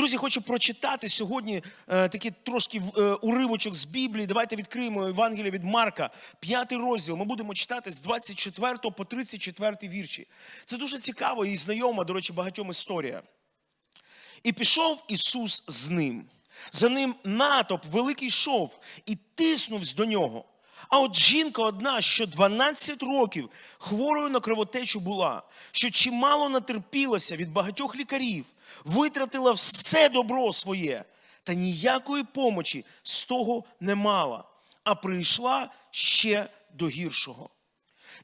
Друзі, хочу прочитати сьогодні е, такий трошки е, уривочок з Біблії. Давайте відкриємо Євангелія від Марка, п'ятий розділ. Ми будемо читати з 24 по 34 вірші. Це дуже цікаво і знайома, до речі, багатьом історія. І пішов Ісус з ним. За ним натовп великий йшов і тиснувся до нього. А от жінка одна, що 12 років хворою на кровотечу була, що чимало натерпілася від багатьох лікарів, витратила все добро своє, та ніякої помочі з того не мала, а прийшла ще до гіршого.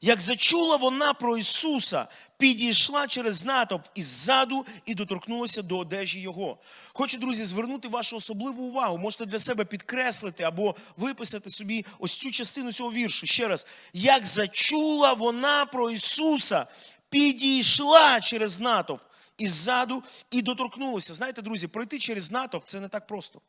Як зачула вона про Ісуса, підійшла через натовп іззаду і доторкнулася до одежі Його. Хочу, друзі, звернути вашу особливу увагу. Можете для себе підкреслити або виписати собі ось цю частину цього віршу. Ще раз. Як зачула вона про Ісуса, підійшла через натовп іззаду і доторкнулася. Знаєте, друзі, пройти через натовп це не так просто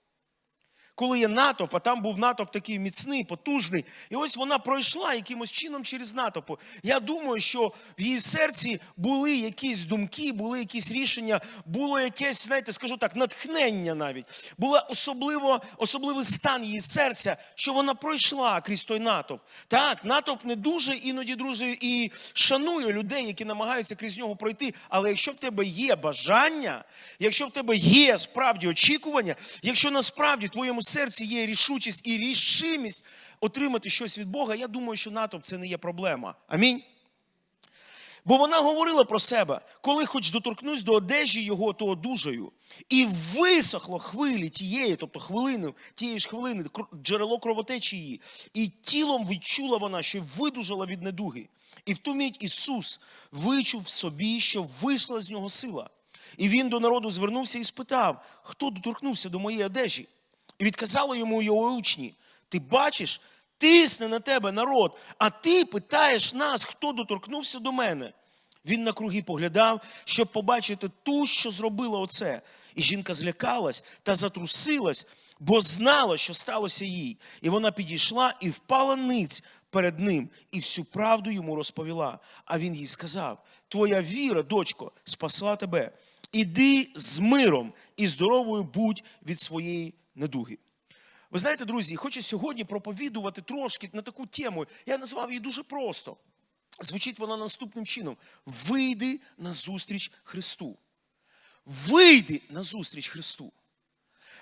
коли є натовп, а там був натовп такий міцний, потужний. І ось вона пройшла якимось чином через натовп. Я думаю, що в її серці були якісь думки, були якісь рішення, було якесь, знаєте, скажу так, натхнення навіть. Була особливо, особливий стан її серця, що вона пройшла крізь той натовп. Так, натовп не дуже іноді, друзі, і шанує людей, які намагаються крізь нього пройти. Але якщо в тебе є бажання, якщо в тебе є справді очікування, якщо насправді в твоєму серці є рішучість і рішимість отримати щось від Бога, я думаю, що натовп це не є проблема. Амінь. Бо вона говорила про себе, коли хоч доторкнусь до одежі його, то одужаю. І висохло хвилі тієї, тобто хвилини, тієї ж хвилини, джерело кровотечі її. І тілом відчула вона, що видужала від недуги. І в ту мить Ісус вичув собі, що вийшла з нього сила. І він до народу звернувся і спитав, хто доторкнувся до моєї одежі. І відказали йому його учні: Ти бачиш, тисне на тебе народ, а ти питаєш нас, хто доторкнувся до мене. Він на круги поглядав, щоб побачити ту, що зробила оце. І жінка злякалась та затрусилась, бо знала, що сталося їй. І вона підійшла і впала ниць перед ним, і всю правду йому розповіла. А він їй сказав: Твоя віра, дочко, спасла тебе. Іди з миром і здоровою будь від своєї недуги. Ви знаєте, друзі, хочу сьогодні проповідувати трошки на таку тему. Я назвав її дуже просто. Звучить вона наступним чином: вийди на зустріч Христу. Вийди на зустріч Христу.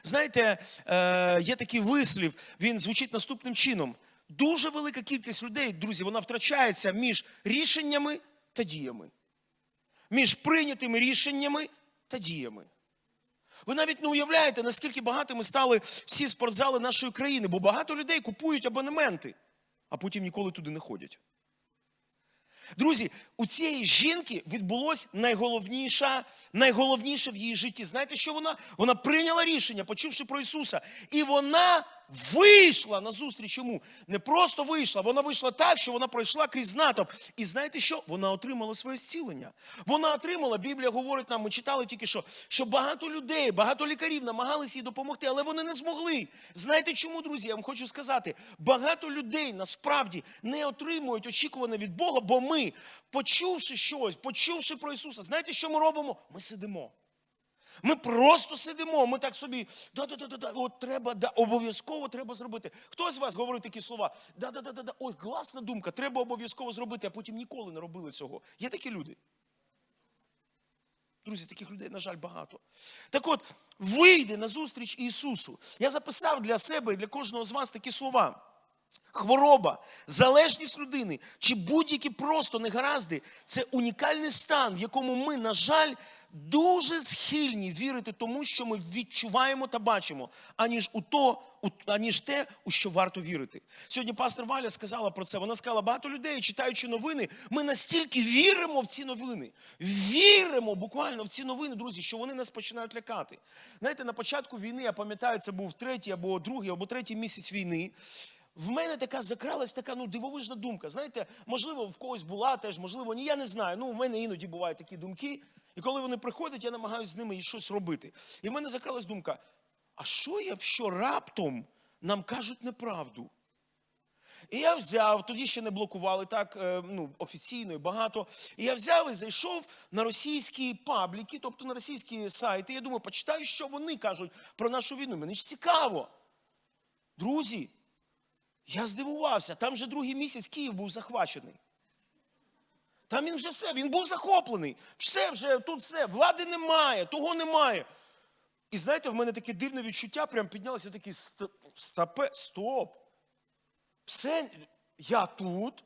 Знаєте, е, є такий вислів, він звучить наступним чином. Дуже велика кількість людей, друзі, вона втрачається між рішеннями та діями. Між прийнятими рішеннями та діями. Ви навіть не уявляєте, наскільки багатими стали всі спортзали нашої країни, бо багато людей купують абонементи, а потім ніколи туди не ходять. Друзі, у цієї жінки відбулось найголовніше, найголовніше в її житті. Знаєте, що вона? Вона прийняла рішення, почувши про Ісуса, і вона вийшла на зустріч йому. Не просто вийшла, вона вийшла так, що вона пройшла крізь натовп. І знаєте що? Вона отримала своє зцілення. Вона отримала, Біблія говорить нам, ми читали тільки що, що багато людей, багато лікарів намагалися їй допомогти, але вони не змогли. Знаєте чому, друзі? Я вам хочу сказати, багато людей насправді не отримують очікуване від Бога, бо ми, почувши щось, почувши про Ісуса, знаєте, що ми робимо? Ми сидимо. Ми просто сидимо, ми так собі, да-да-да, от треба, да, обов'язково треба зробити. Хто з вас говорить такі слова? Да-да-да, ой, класна думка, треба обов'язково зробити, а потім ніколи не робили цього. Є такі люди. Друзі, таких людей, на жаль, багато. Так от, вийди на зустріч Ісусу. Я записав для себе і для кожного з вас такі слова. Хвороба, залежність людини чи будь-які просто негаразди це унікальний стан, в якому ми, на жаль, дуже схильні вірити тому, що ми відчуваємо та бачимо, аніж у то, аніж те, у що варто вірити. Сьогодні пастор Валя сказала про це. Вона сказала, багато людей, читаючи новини, ми настільки віримо в ці новини, віримо буквально в ці новини, друзі, що вони нас починають лякати. Знаєте, на початку війни, я пам'ятаю, це був третій або другий, або третій місяць війни. В мене така закралась така ну дивовижна думка. Знаєте, можливо, в когось була теж, можливо, ні, я не знаю. Ну, в мене іноді бувають такі думки. І коли вони приходять, я намагаюся з ними щось робити. І в мене закралась думка: а що якщо раптом нам кажуть неправду? І я взяв, тоді ще не блокували так е, ну, офіційно і багато. І я взяв і зайшов на російські пабліки, тобто на російські сайти. Я думаю, почитаю, що вони кажуть про нашу війну. Мені ж цікаво. Друзі, я здивувався, там вже другий місяць Київ був захвачений. Там він вже все, він був захоплений. Все вже, тут все, влади немає, того немає. І знаєте, в мене таке дивне відчуття, прям піднялося такі ст- стопе, стоп. Все, я тут.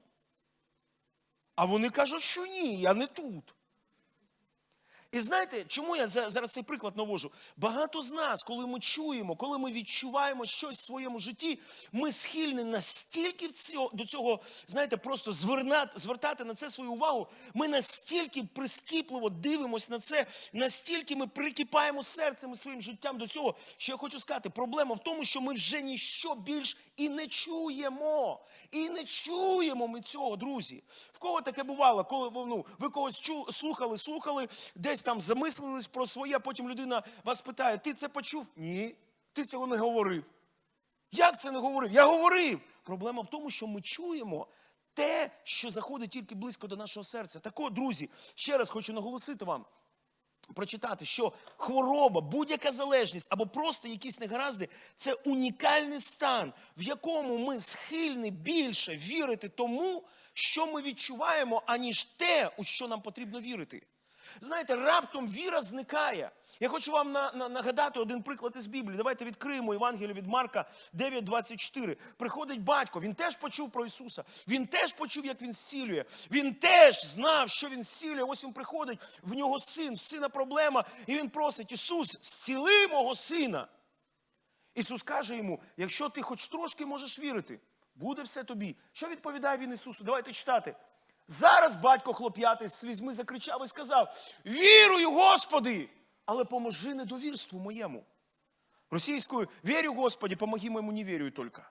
А вони кажуть, що ні, я не тут. І знаєте, чому я за- зараз цей приклад навожу? Багато з нас, коли ми чуємо, коли ми відчуваємо щось в своєму житті, ми схильні настільки до цього, знаєте, просто звертати на це свою увагу. Ми настільки прискіпливо дивимося на це, настільки ми прикипаємо серцем і своїм життям до цього, що я хочу сказати, проблема в тому, що ми вже ніщо більш і не чуємо. І не чуємо ми цього, друзі. В кого таке бувало, коли ну, ви когось чу, слухали, слухали, десь там замислились про своє, потім людина вас питає: ти це почув? Ні, ти цього не говорив. Як це не говорив? Я говорив. Проблема в тому, що ми чуємо те, що заходить тільки близько до нашого серця. Так от, друзі, ще раз хочу наголосити вам. Прочитати, що хвороба, будь-яка залежність або просто якісь негаразди це унікальний стан, в якому ми схильні більше вірити тому, що ми відчуваємо, аніж те, у що нам потрібно вірити. Знаєте, раптом віра зникає. Я хочу вам на, на, нагадати один приклад із Біблії. Давайте відкриємо Євангелію від Марка 9,24. Приходить батько, він теж почув про Ісуса. Він теж почув, як він зцілює. Він теж знав, що він зцілює. Ось він приходить, в нього син, в сина проблема, і він просить: Ісус, зціли мого сина. Ісус каже йому: якщо ти хоч трошки можеш вірити, буде все тобі. Що відповідає він Ісусу? Давайте читати. Зараз батько хлоп'ятий з слізьми закричав і сказав: Вірую, Господи, але поможи недовірству моєму. Російською вірю, Господі, помоги моєму не вірю тільки.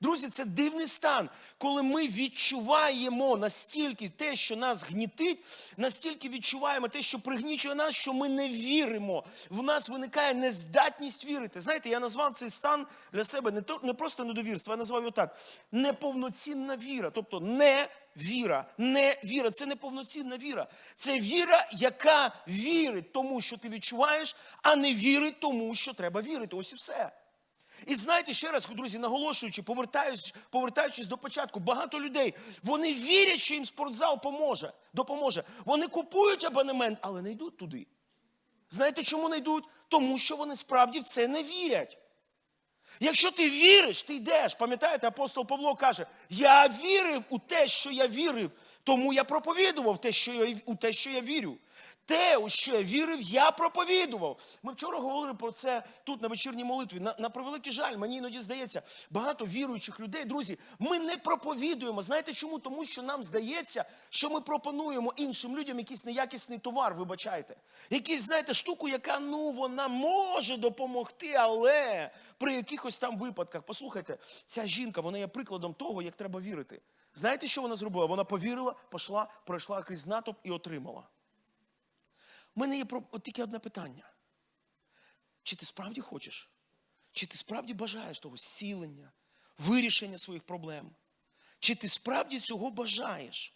Друзі, це дивний стан, коли ми відчуваємо настільки те, що нас гнітить, настільки відчуваємо те, що пригнічує нас, що ми не віримо. В нас виникає нездатність вірити. Знаєте, я назвав цей стан для себе не то не просто недовірство, я назвав його так: неповноцінна віра. Тобто не віра, не віра. Це неповноцінна віра. Це віра, яка вірить тому, що ти відчуваєш, а не вірить тому, що треба вірити. Ось і все. І знаєте, ще раз, друзі, наголошуючи, повертаючись, повертаючись до початку, багато людей вони вірять, що їм спортзал поможе, допоможе. Вони купують абонемент, але не йдуть туди. Знаєте, чому не йдуть? Тому що вони справді в це не вірять. Якщо ти віриш, ти йдеш. Пам'ятаєте, апостол Павло каже: Я вірив у те, що я вірив, тому я проповідував те, що я, у те, що я вірю. Те, у що я вірив, я проповідував. Ми вчора говорили про це тут на вечірній молитві. На, на превеликий жаль, мені іноді здається, багато віруючих людей, друзі, ми не проповідуємо. Знаєте чому? Тому що нам здається, що ми пропонуємо іншим людям якийсь неякісний товар, вибачайте. Якийсь, знаєте, штуку, яка ну вона може допомогти, але при якихось там випадках. Послухайте, ця жінка, вона є прикладом того, як треба вірити. Знаєте, що вона зробила? Вона повірила, пішла, пройшла крізь натовп і отримала. У мене є от тільки одне питання. Чи ти справді хочеш? Чи ти справді бажаєш того зцілення, вирішення своїх проблем? Чи ти справді цього бажаєш?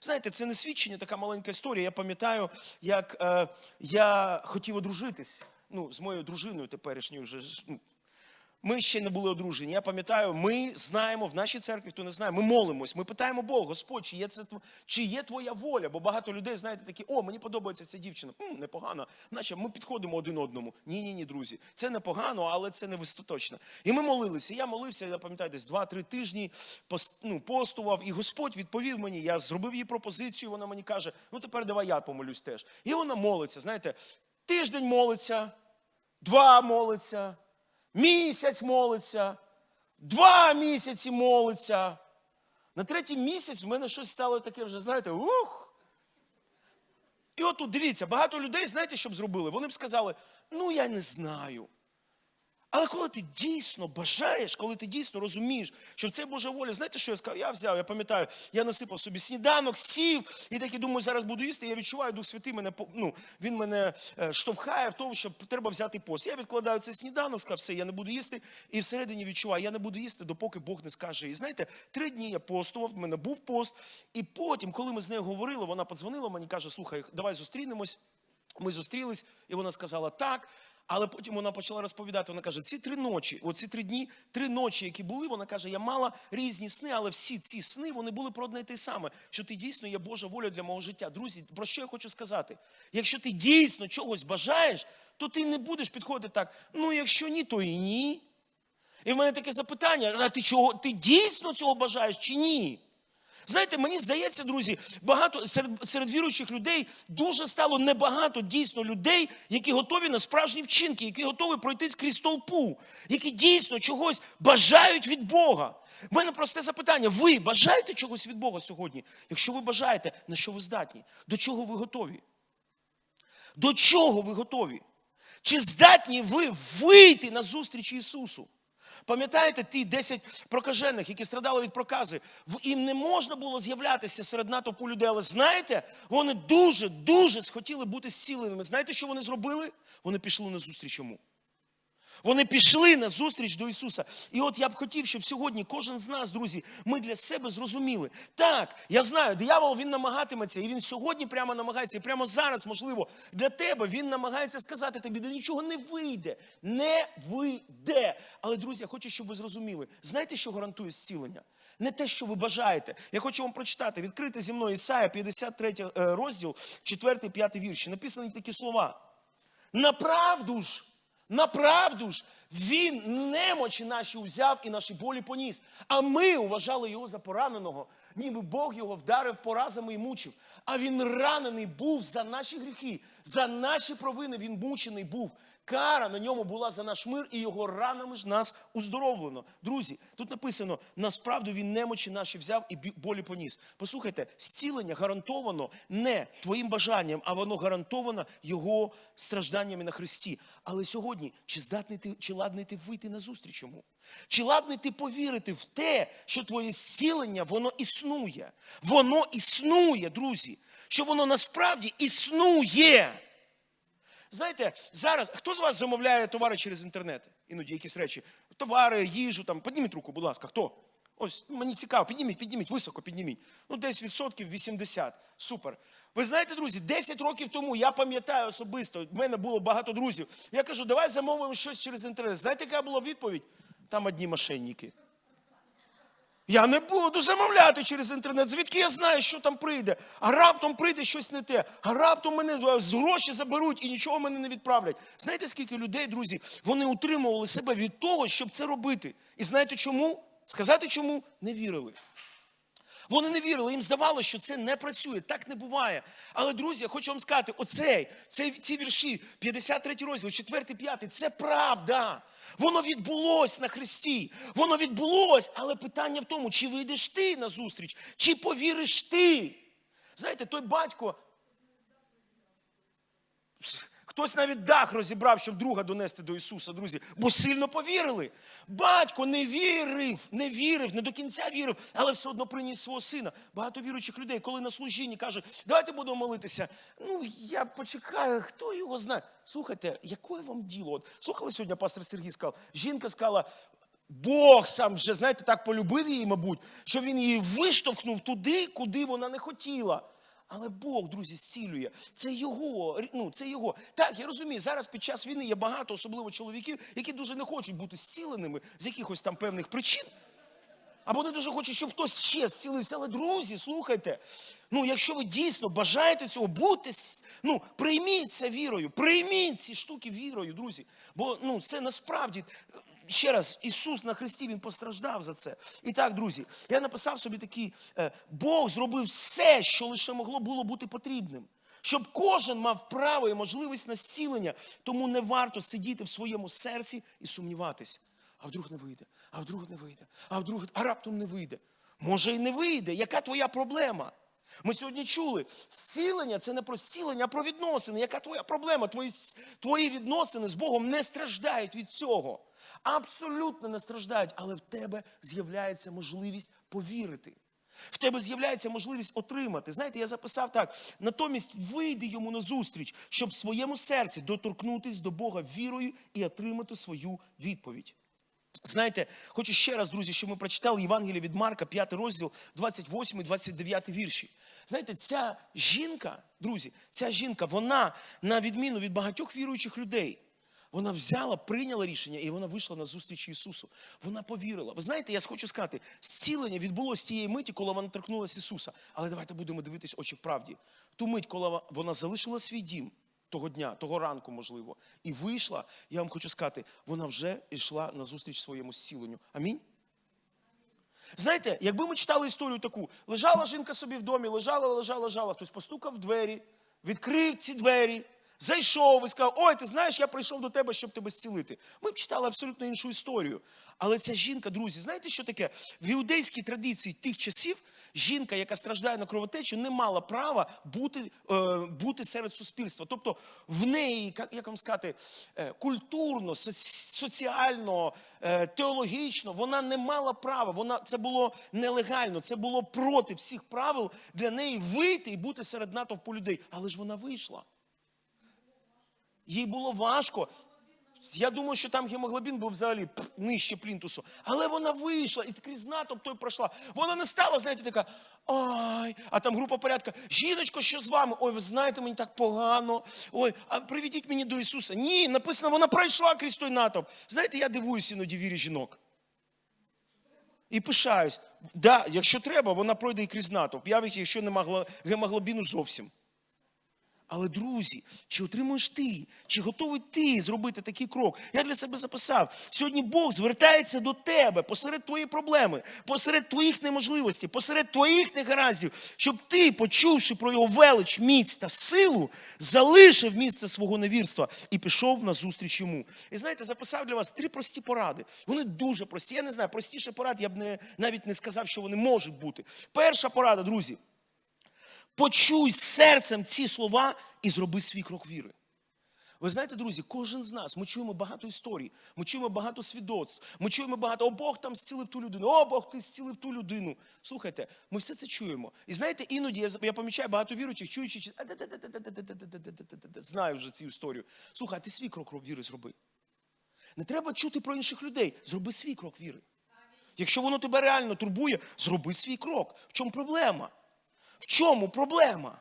Знаєте, це не свідчення, така маленька історія. Я пам'ятаю, як е, я хотів одружитись ну, з моєю дружиною теперішньою вже. ну, Ми ще не були одружені. Я пам'ятаю, ми знаємо в нашій церкві, хто не знає, ми молимось, ми питаємо Бога, Господь, чи є це чи є твоя воля? Бо багато людей, знаєте, такі, о, мені подобається ця дівчина. М, непогано. Наче ми підходимо один одному. Ні, ні, ні, друзі. Це непогано, але це не вистаточно. І ми молилися. Я молився, я пам'ятаю, десь два-три тижні пос- ну, постував, і Господь відповів мені. Я зробив їй пропозицію. Вона мені каже: ну тепер давай я помолюсь теж. І вона молиться. Знаєте, тиждень молиться, два молиться. Місяць молиться, два місяці молиться. На третій місяць в мене щось стало таке вже, знаєте, ух. І от тут дивіться, багато людей, знаєте, що б зробили? Вони б сказали: ну я не знаю. Але коли ти дійсно бажаєш, коли ти дійсно розумієш, що це Божа воля, знаєте, що я сказав? Я взяв, я пам'ятаю, я насипав собі сніданок, сів і так і думаю, зараз буду їсти. Я відчуваю, Дух Святий мене ну, він мене е, штовхає в тому, що треба взяти пост. Я відкладаю цей сніданок, сказав, все, я не буду їсти. І всередині відчуваю, я не буду їсти, допоки Бог не скаже. І знаєте, три дні я постував, в мене був пост. І потім, коли ми з нею говорили, вона подзвонила мені, каже: слухай, давай зустрінемось. Ми зустрілись, і вона сказала так. Але потім вона почала розповідати. Вона каже: ці три ночі, оці три дні, три ночі, які були, вона каже, я мала різні сни, але всі ці сни вони були про одне й те саме, що ти дійсно є Божа воля для мого життя. Друзі, про що я хочу сказати? Якщо ти дійсно чогось бажаєш, то ти не будеш підходити так. Ну, якщо ні, то і ні. І в мене таке запитання: а ти чого? Ти дійсно цього бажаєш чи ні? Знаєте, мені здається, друзі, багато серед, серед віруючих людей дуже стало небагато дійсно людей, які готові на справжні вчинки, які готові пройти крізь толпу, які дійсно чогось бажають від Бога. У мене просте запитання: ви бажаєте чогось від Бога сьогодні? Якщо ви бажаєте, на що ви здатні? До чого ви готові? До чого ви готові? Чи здатні ви вийти на зустріч Ісусу? Пам'ятаєте ті 10 прокажених, які страдали від прокази? Їм не можна було з'являтися серед натовпу людей, але знаєте, вони дуже, дуже схотіли бути зціленими. Знаєте, що вони зробили? Вони пішли на зустріч йому. Вони пішли на зустріч до Ісуса. І от я б хотів, щоб сьогодні кожен з нас, друзі, ми для себе зрозуміли. Так, я знаю, диявол він намагатиметься, і він сьогодні прямо намагається, і прямо зараз, можливо, для тебе він намагається сказати тобі, де нічого не вийде, не вийде. Але, друзі, я хочу, щоб ви зрозуміли. Знаєте, що гарантує зцілення? Не те, що ви бажаєте. Я хочу вам прочитати. Відкрити зі мною Ісая, 53 е, розділ, 4-5 вірші. Написані такі слова. Направду ж, направду ж, він немочі наші узяв і наші болі поніс. А ми вважали його за пораненого, ніби Бог його вдарив поразами і мучив. А він ранений був за наші гріхи, за наші провини він мучений був. Кара на ньому була за наш мир, і його ранами ж нас уздоровлено. Друзі, тут написано: насправді він немочі наші взяв і болі поніс. Послухайте, зцілення гарантовано не твоїм бажанням, а воно гарантовано його стражданнями на Христі. Але сьогодні, чи здатний ти, чи ладний ти вийти на зустріч йому? Чи ладний ти повірити в те, що твоє зцілення, воно існує? Воно існує, друзі, що воно насправді існує. Знаєте, зараз хто з вас замовляє товари через інтернет? Іноді якісь речі. Товари, їжу, там, підніміть руку, будь ласка, хто? Ось ну, мені цікаво, підніміть, підніміть, високо підніміть. Ну, десь відсотків 80. Супер. Ви знаєте, друзі, 10 років тому я пам'ятаю особисто, в мене було багато друзів. Я кажу, давай замовимо щось через інтернет. Знаєте, яка була відповідь? Там одні мошенники. Я не буду замовляти через інтернет. Звідки я знаю, що там прийде? А раптом прийде щось не те. А раптом мене з- гроші заберуть і нічого мене не відправлять. Знаєте, скільки людей, друзі, вони утримували себе від того, щоб це робити. І знаєте чому? Сказати чому? Не вірили. Вони не вірили, їм здавалося, що це не працює, так не буває. Але, друзі, я хочу вам сказати, оцей, цей, ці вірші, 53 розділ, 4, 5, це правда. Воно відбулось на Христі. Воно відбулось, але питання в тому, чи вийдеш ти на зустріч, чи повіриш ти. Знаєте, той батько. Хтось навіть дах розібрав, щоб друга донести до Ісуса, друзі, бо сильно повірили. Батько не вірив, не вірив, не до кінця вірив, але все одно приніс свого сина. Багато віруючих людей, коли на служінні каже, давайте будемо молитися. Ну, я почекаю, хто його знає. Слухайте, яке вам діло? От слухали сьогодні, пастор Сергій сказав, жінка сказала. Бог сам вже, знаєте, так полюбив її, мабуть, що він її виштовхнув туди, куди вона не хотіла. Але Бог, друзі, зцілює. Це його, ну, це його. Так, я розумію, зараз під час війни є багато, особливо чоловіків, які дуже не хочуть бути зціленими з якихось там певних причин. Або не дуже хочуть, щоб хтось ще зцілився. Але, друзі, слухайте, ну якщо ви дійсно бажаєте цього, будьте, ну, прийміть це вірою, прийміть ці штуки вірою, друзі. Бо ну, це насправді, ще раз, Ісус на Христі, Він постраждав за це. І так, друзі, я написав собі такий, е, Бог зробив все, що лише могло було бути потрібним. Щоб кожен мав право і можливість на зцілення, тому не варто сидіти в своєму серці і сумніватись. А вдруг не вийде, а вдруг не вийде, а вдруг, а раптом не вийде. Може і не вийде. Яка твоя проблема? Ми сьогодні чули, зцілення це не про зцілення, а про відносини. Яка твоя проблема? Твої, твої відносини з Богом не страждають від цього. Абсолютно не страждають, але в тебе з'являється можливість повірити. В тебе з'являється можливість отримати. Знаєте, я записав так: натомість вийди йому на зустріч, щоб в своєму серці доторкнутись до Бога вірою і отримати свою відповідь. Знаєте, хочу ще раз, друзі, щоб ми прочитали Євангеліє від Марка, 5 розділ, 28, 29 вірші. Знаєте, ця жінка, друзі, ця жінка, вона, на відміну від багатьох віруючих людей, вона взяла, прийняла рішення і вона вийшла на зустріч Ісусу. Вона повірила. Ви знаєте, я хочу сказати, зцілення відбулося тієї миті, коли вона торкнулася Ісуса. Але давайте будемо дивитись очі в правді. Ту мить, коли вона залишила свій дім того дня, того ранку, можливо, і вийшла, я вам хочу сказати, вона вже йшла на зустріч своєму зціленню. Амінь. Знаєте, якби ми читали історію таку, лежала жінка собі в домі, лежала, лежала, лежала, хтось постукав в двері, відкрив ці двері, зайшов і сказав, ой, ти знаєш, я прийшов до тебе, щоб тебе зцілити. Ми б читали абсолютно іншу історію. Але ця жінка, друзі, знаєте, що таке? В іудейській традиції тих часів жінка, яка страждає на кровотечу, не мала права бути, е, бути серед суспільства. Тобто в неї, як, вам сказати, е, культурно, соці- соціально, е, теологічно, вона не мала права. Вона, це було нелегально, це було проти всіх правил для неї вийти і бути серед натовпу людей. Але ж вона вийшла. Їй було важко. Я думаю, що там гемоглобін був взагалі нижче плінтусу. Але вона вийшла і крізь натовп той пройшла. Вона не стала, знаєте, така. Ай, а там група порядка. Жіночко, що з вами? Ой, ви знаєте, мені так погано. Ой, а приведіть мені до Ісуса. Ні, написано, вона пройшла крізь той натовп. Знаєте, я дивуюся іноді вірі жінок. І пишаюсь. Да, якщо треба, вона пройде і крізь натовп. Явить, якщо нема гемоглобіну зовсім. Але, друзі, чи отримуєш ти, чи готовий ти зробити такий крок? Я для себе записав. Сьогодні Бог звертається до тебе посеред твоєї проблеми, посеред твоїх неможливостей, посеред твоїх негараздів, щоб ти, почувши про його велич, міць та силу, залишив місце свого невірства і пішов на зустріч йому. І знаєте, записав для вас три прості поради. Вони дуже прості. Я не знаю, простіше порад, я б не, навіть не сказав, що вони можуть бути. Перша порада, друзі. Почуй серцем ці слова і зроби свій крок віри. Ви знаєте, друзі, кожен з нас, ми чуємо багато історій, ми чуємо багато свідоцтв, ми чуємо багато, о Бог там зцілив ту людину, о Бог, ти зцілив ту людину. Слухайте, ми все це чуємо. І знаєте, іноді я, я помічаю багато віруючих, чуючи, чи- знаю вже цю історію. Слухай, ти свій крок віри зроби. Не треба чути про інших людей, зроби свій крок віри. Якщо воно тебе реально турбує, зроби свій крок. В чому проблема? В чому проблема?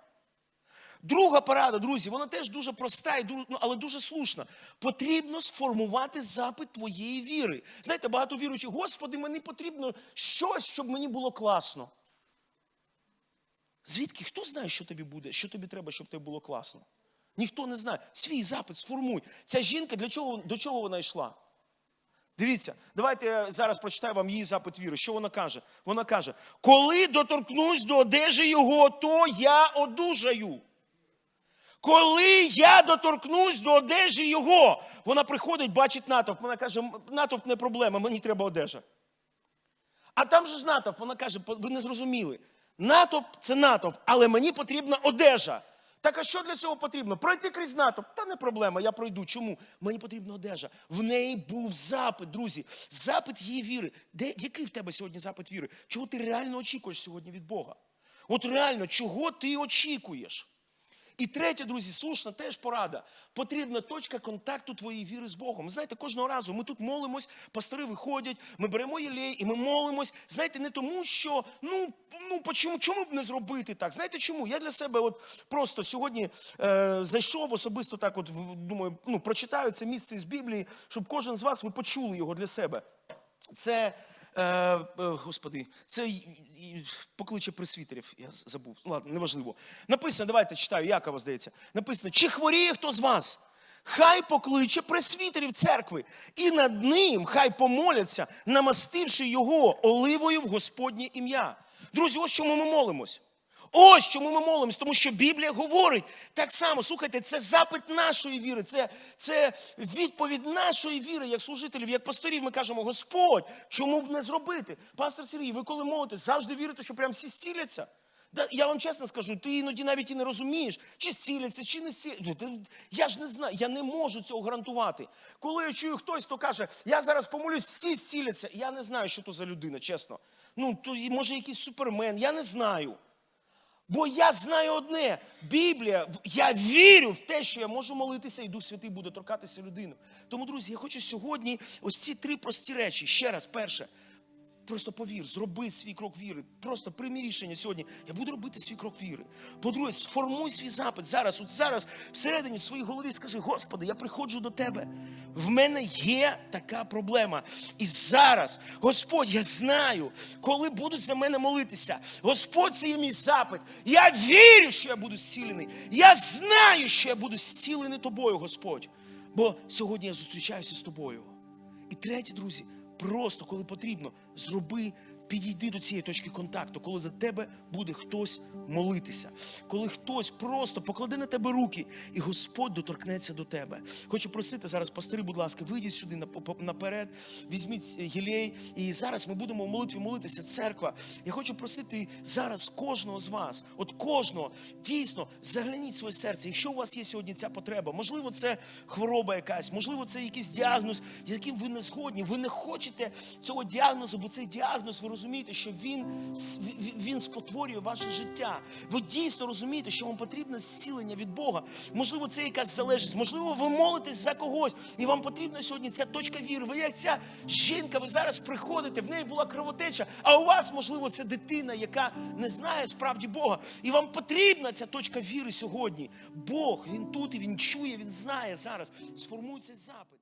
Друга порада, друзі, вона теж дуже проста, ну, але дуже слушна. Потрібно сформувати запит твоєї віри. Знаєте, багато віруючих, Господи, мені потрібно щось, щоб мені було класно. Звідки? Хто знає, що тобі буде, що тобі треба, щоб тобі було класно? Ніхто не знає. Свій запит сформуй. Ця жінка для чого, до чого вона йшла? Дивіться, давайте я зараз прочитаю вам її запит віри. Що вона каже? Вона каже: коли доторкнусь до одежі його, то я одужаю. Коли я доторкнусь до одежі його, вона приходить, бачить натовп. Вона каже, натовп не проблема, мені треба одежа. А там же ж натовп, вона каже, ви не зрозуміли. Натовп це натовп, але мені потрібна одежа. Так а що для цього потрібно? Пройти крізь НАТО. Та не проблема, я пройду. Чому? Мені потрібна одежа. В неї був запит, друзі. Запит її віри. Де, який в тебе сьогодні запит віри? Чого ти реально очікуєш сьогодні від Бога? От реально, чого ти очікуєш? І третє, друзі, слушна теж порада. Потрібна точка контакту твоєї віри з Богом. Знаєте, кожного разу ми тут молимось, пастори виходять, ми беремо єлей і ми молимось. Знаєте, не тому, що ну, ну почому, чому б не зробити так? Знаєте чому? Я для себе от просто сьогодні е, зайшов особисто так, от думаю, ну, прочитаю це місце з Біблії, щоб кожен з вас ви почули його для себе. Це, е, е, господи, це покличе присвітерів, я забув. Ладно, неважливо. Написано, давайте читаю, Якова, здається. Написано, чи хворіє хто з вас? Хай покличе пресвітерів церкви, і над ним хай помоляться, намастивши його оливою в Господнє ім'я. Друзі, ось чому ми молимось. Ось чому ми молимось, тому що Біблія говорить так само. Слухайте, це запит нашої віри, це, це відповідь нашої віри, як служителів, як пасторів. Ми кажемо, Господь, чому б не зробити? Пастор Сергій, ви коли молитесь, завжди вірите, що прям всі зціляться? Я вам чесно скажу, ти іноді навіть і не розумієш, чи зціляться, чи не зціляться. Я ж не знаю, я не можу цього гарантувати. Коли я чую хтось, хто каже, я зараз помолюсь, всі зціляться. Я не знаю, що то за людина, чесно. Ну, то може якийсь супермен, я не знаю. Бо я знаю одне: Біблія, я вірю в те, що я можу молитися, і Дух Святий буде торкатися людину. Тому, друзі, я хочу сьогодні ось ці три прості речі. Ще раз, перше, просто повір, зроби свій крок віри. Просто прийми рішення сьогодні. Я буду робити свій крок віри. По-друге, сформуй свій запит зараз. От зараз всередині в своїй голові скажи: Господи, я приходжу до тебе. В мене є така проблема. І зараз, Господь, я знаю, коли будуть за мене молитися. Господь, це є мій запит. Я вірю, що я буду зцілений. Я знаю, що я буду зцілений тобою, Господь. Бо сьогодні я зустрічаюся з тобою. І третє, друзі, просто коли потрібно, зроби, підійди до цієї точки контакту, коли за тебе буде хтось молитися, коли хтось просто покладе на тебе руки, і Господь доторкнеться до тебе. Хочу просити зараз, пастири, будь ласка, вийдіть сюди наперед, візьміть гілей, і зараз ми будемо в молитві молитися, церква. Я хочу просити зараз кожного з вас, от кожного, дійсно, загляніть своє серце. Якщо у вас є сьогодні ця потреба, можливо, це хвороба якась, можливо, це якийсь діагноз, яким ви не згодні. Ви не хочете цього діагнозу, бо цей діагноз, ви розумієте, що він, він- спотворює ваше життя. Ви дійсно розумієте, що вам потрібне зцілення від Бога. Можливо, це якась залежність, можливо, ви молитесь за когось, і вам потрібна сьогодні ця точка віри. Ви як ця жінка, ви зараз приходите, в неї була кровотеча, а у вас, можливо, це дитина, яка не знає справді Бога. І вам потрібна ця точка віри сьогодні. Бог, він тут і він чує, він знає зараз. Сформуй цей запит.